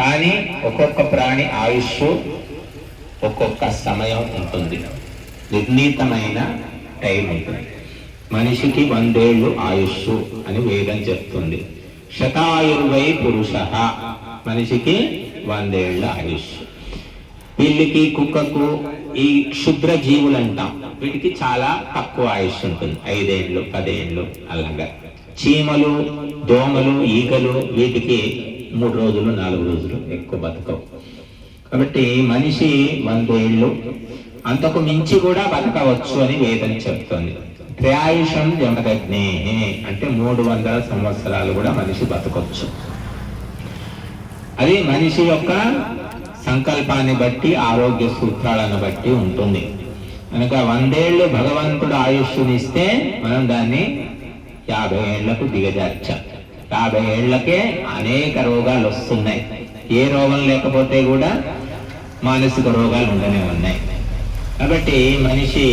కానీ ఒక్కొక్క ప్రాణి ఆయుష్ ఒక్కొక్క సమయం ఉంటుంది. నిర్ణీతమైన టైం ఉంటుంది. మనిషికి వందేళ్ళు ఆయుష్ అని వేదం చెప్తుంది. శతాయుర్వై పురుష మనిషికి వందేళ్ళ ఆయుష్. వీళ్ళకి కుక్కకు ఈ క్షుద్ర జీవులు అంటాం వీటికి చాలా తక్కువ ఆయుష్ ఉంటుంది. ఐదేళ్ళు పదేళ్ళు అలాగా చీమలు దోమలు ఈగలు వీటికి మూడు రోజులు నాలుగు రోజులు ఎక్కువ బతకవు. కాబట్టి మనిషి వందేళ్ళు అంతకు మించి కూడా బతకవచ్చు అని వేదం చెప్తుంది. త్రయాయుషం జమదగ్నే అంటే మూడు వందల సంవత్సరాలు కూడా మనిషి బతకొచ్చు. అది మనిషి యొక్క సంకల్పాన్ని బట్టి ఆరోగ్య సూత్రాలను బట్టి ఉంటుంది. కనుక వందేళ్ళు భగవంతుడు ఆయుష్నిస్తే మనం దాన్ని యాభై ఏళ్ళకు దిగజార్చాం. యాభై ఏళ్ళకే అనేక రోగాలు వస్తున్నాయి. ఏ రోగం లేకపోతే కూడా మానసిక రోగాలు ఉండనే ఉన్నాయి. కాబట్టి మనిషి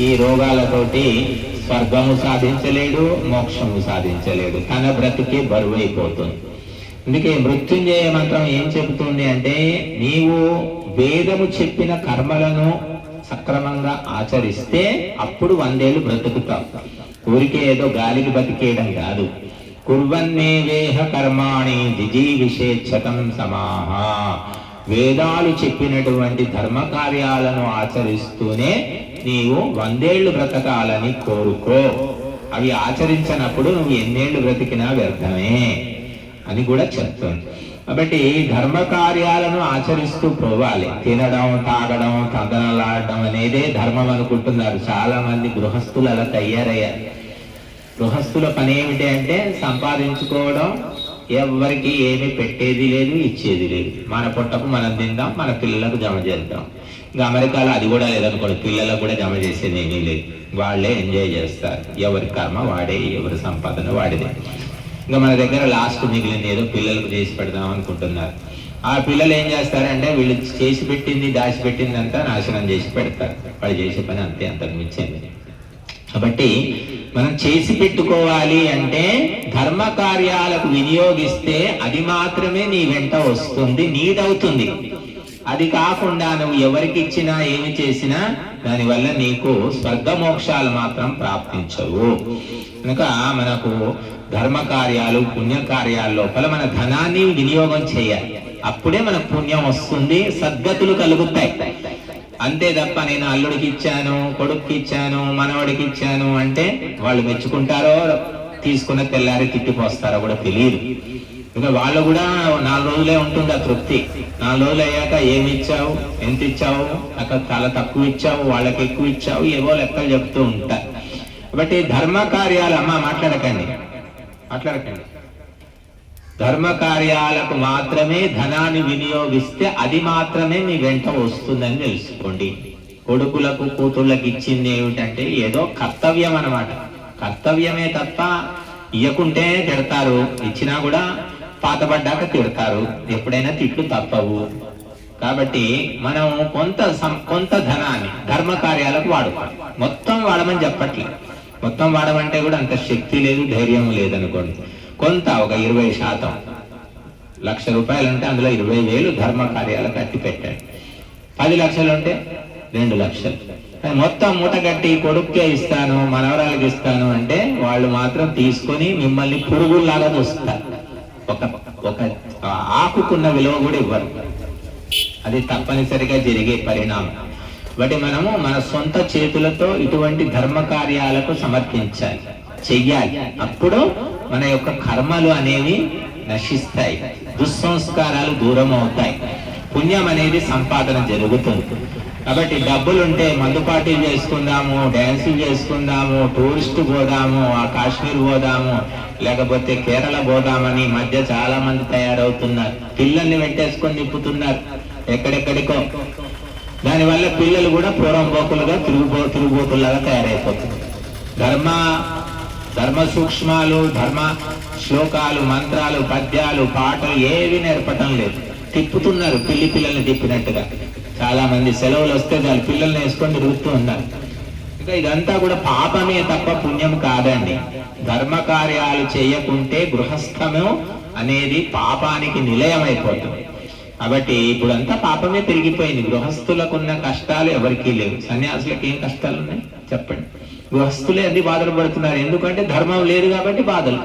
ఈ రోగాలతోటి స్వర్గము సాధించలేడు మోక్షము సాధించలేడు. తన బ్రతికే బరువు అయిపోతుంది. అందుకే మృత్యుంజయ మంత్రం ఏం చెబుతుంది అంటే నీవు వేదము చెప్పిన కర్మలను సక్రమంగా ఆచరిస్తే అప్పుడు వందేళ్ళు బ్రతుకుతావు. ఊరికే ఏదో గాలికి బతికేయడం కాదు. కుర్వన్నేవేహ కర్మాణి దిజీవిషేచ్ఛతం సమాహ వేదాలు చెప్పినటువంటి ధర్మ కార్యాలను ఆచరిస్తూనే నీవు వందేళ్ళు బ్రతకాలని కోరుకో. అవి ఆచరించినప్పుడు నువ్వు ఎన్నేళ్ళు బ్రతికినా వ్యర్థమే అని కూడా చెప్తుంది. కాబట్టి ధర్మ కార్యాలను ఆచరిస్తూ పోవాలి. తినడం తాగడం తదనలాడడం అనేదే ధర్మం అనుకుంటున్నారు చాలా మంది గృహస్థులు అలా తయారయ్యారు. గృహస్థుల పని ఏమిటి అంటే సంపాదించుకోవడం. ఎవరికి ఏమి పెట్టేది లేదు ఇచ్చేది లేదు. మన పొట్టకు మనం తిందాం మన పిల్లలకు జమ చేద్దాం. ఇంకా అమెరికాలో అది కూడా లేదనుకోండి పిల్లలకు కూడా జమ చేసేది ఏమీ లేదు. వాళ్ళే ఎంజాయ్ చేస్తారు. ఎవరి కర్మ వాడే ఎవరి సంపాదన వాడిదే. ఇంకా మన దగ్గర లాస్ట్ మిగిలింది ఏదో పిల్లలకు చేసి పెడదాం అనుకుంటున్నారు. ఆ పిల్లలు ఏం చేస్తారంటే వీళ్ళు చేసి పెట్టింది దాచి పెట్టింది అంతా నాశనం చేసి పెడతారు. వాళ్ళు చేసే పని అంతే అంతకు మించింది కాబట్టి మనం చేసి పెట్టుకోవాలి అంటే ధర్మ కార్యాలకు వినియోగిస్తే అది మాత్రమే నీ వెంట వస్తుంది నీదవుతుంది. అది కాకుండా నువ్వు ఎవరికి ఇచ్చినా ఏమి చేసినా దానివల్ల నీకు స్వర్గమోక్షాలు మాత్రం ప్రాప్తించవు. కనుక మనకు ధర్మ కార్యాలు పుణ్యకార్యాల లోపల మన ధనాన్ని వినియోగం చేయాలి. అప్పుడే మనకు పుణ్యం వస్తుంది సద్గతులు కలుగుతాయి. అంతే తప్ప నేను అల్లుడికి ఇచ్చాను కొడుక్కి ఇచ్చాను మనవడికి ఇచ్చాను అంటే వాళ్ళు మెచ్చుకుంటారో తీసుకున్న తెల్లారి తిట్టిపోస్తారో కూడా తెలియదు ఇంకా వాళ్ళు కూడా నాలుగు రోజులే ఉంటుంది ఆ తృప్తి. నాలుగు రోజులు అయ్యాక ఏమి ఇచ్చావు ఎంత ఇచ్చావు అక్కడ చాలా తక్కువ ఇచ్చావు వాళ్ళకి ఎక్కువ ఇచ్చావు ఏవో లెక్కలు చెప్తూ ఉంటారు కాబట్టి ధర్మ కార్యాలు అమ్మ మాట్లాడకండి. మాట్లాడకండి. ధర్మ కార్యాలకు మాత్రమే ధనాన్ని వినియోగిస్తే అది మాత్రమే మీ వెంట వస్తుందని తెలుసుకోండి. కొడుకులకు కూతుళ్ళకి ఇచ్చింది ఏమిటంటే ఏదో కర్తవ్యం అన్నమాట. కర్తవ్యమే తప్ప ఇయ్యకుంటే తిడతారు. ఇచ్చినా కూడా పాతపడ్డాక తిడతారు. ఎప్పుడైనా తిట్లు తప్పవు. కాబట్టి మనం కొంత సం- కొంత ధనాన్ని ధర్మ కార్యాలకు వాడుకోవాలి. మొత్తం వాడమని చెప్పట్లేదు మొత్తం వాడమంటే కూడా అంత శక్తి లేదు ధైర్యం లేదనుకోండి. కొంత ఒక ఇరవై శాతం. లక్ష రూపాయలు ఉంటే అందులో ఇరవై వేలు ధర్మ కార్యాలకు అట్టి పెట్టాడు పది లక్షలు ఉంటే రెండు లక్షలు. మొత్తం మూట కట్టి కొడుక్కే ఇస్తాను మనవరాలకు ఇస్తాను అంటే వాళ్ళు మాత్రం తీసుకొని మిమ్మల్ని పురుగుల్లాగా చూస్తారు. ఒక ఒక ఆకుకున్న విలువ కూడా ఇవ్వరు. అది తప్పనిసరిగా జరిగే పరిణామం. బట్టి మనము మన సొంత చేతులతో ఇటువంటి ధర్మ కార్యాలకు సమర్పించాలి. చెయ్యాలి. అప్పుడు మన యొక్క కర్మలు అనేవి నశిస్తాయి. దుస్సంస్కారాలు దూరం అవుతాయి పుణ్యం అనేది సంపాదన జరుగుతుంది. కాబట్టి డబ్బులుంటే మందు పార్టీలు చేసుకుందాము డ్యాన్సులు చేసుకుందాము టూరిస్ట్ పోదాము ఆ కాశ్మీర్ పోదాము లేకపోతే కేరళ పోదామని మధ్య చాలా మంది తయారవుతున్నారు. పిల్లల్ని వెంటేసుకొని నింపుతున్నారు ఎక్కడెక్కడికో. దానివల్ల పిల్లలు కూడా పూర్వంపోకులుగా తిరుగుబో తిరుగుబోతులాగా తయారైపోతున్నారు. ధర్మ ధర్మ సూక్ష్మాలు ధర్మ శ్లోకాలు మంత్రాలు పద్యాలు పాటలు ఏవి నేర్పటం లేదు. తిప్పుతున్నారు పిల్లి పిల్లల్ని తిప్పినట్టుగా. చాలా మంది సెలవులు వస్తే చాలు పిల్లల్ని వేసుకొని తిరుగుతూ ఉన్నారు. ఇంకా ఇదంతా కూడా పాపమే తప్ప పుణ్యం కాదండి. ధర్మ కార్యాలు చేయకుంటే గృహస్థము అనేది పాపానికి నిలయమైపోతుంది. కాబట్టి ఇప్పుడంతా పాపమే పెరిగిపోయింది. గృహస్థులకున్న కష్టాలు ఎవరికీ లేవు. సన్యాసులకు ఏం కష్టాలు ఉన్నాయి చెప్పండి. గృహస్థులే అన్ని బాధలు పడుతున్నారు. ఎందుకంటే ధర్మం లేదు కాబట్టి బాధలు.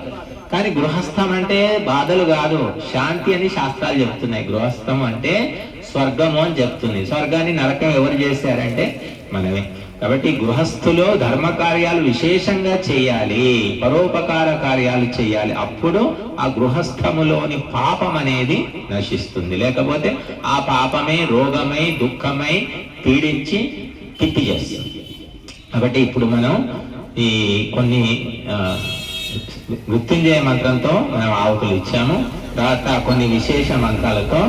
కానీ గృహస్థం అంటే బాధలు కాదు. శాంతి అని శాస్త్రాలు చెప్తున్నాయి. గృహస్థం అంటే స్వర్గము అని చెప్తుంది. స్వర్గాన్ని నరకం ఎవరు చేశారంటే మనమే. కాబట్టి గృహస్థులో ధర్మ కార్యాలు విశేషంగా చేయాలి. పరోపకార కార్యాలు చేయాలి. అప్పుడు ఆ గృహస్థములోని పాపం అనేది నశిస్తుంది. లేకపోతే ఆ పాపమే రోగమై దుఃఖమై పీడించి తిప్పి చేస్తుంది. కాబట్టి ఇప్పుడు మనం ఈ కొన్ని ఆ, మృత్యుంజయ మంత్రంతో మనం ఆవుకులు ఇచ్చాము. తర్వాత కొన్ని విశేష మంత్రాలతో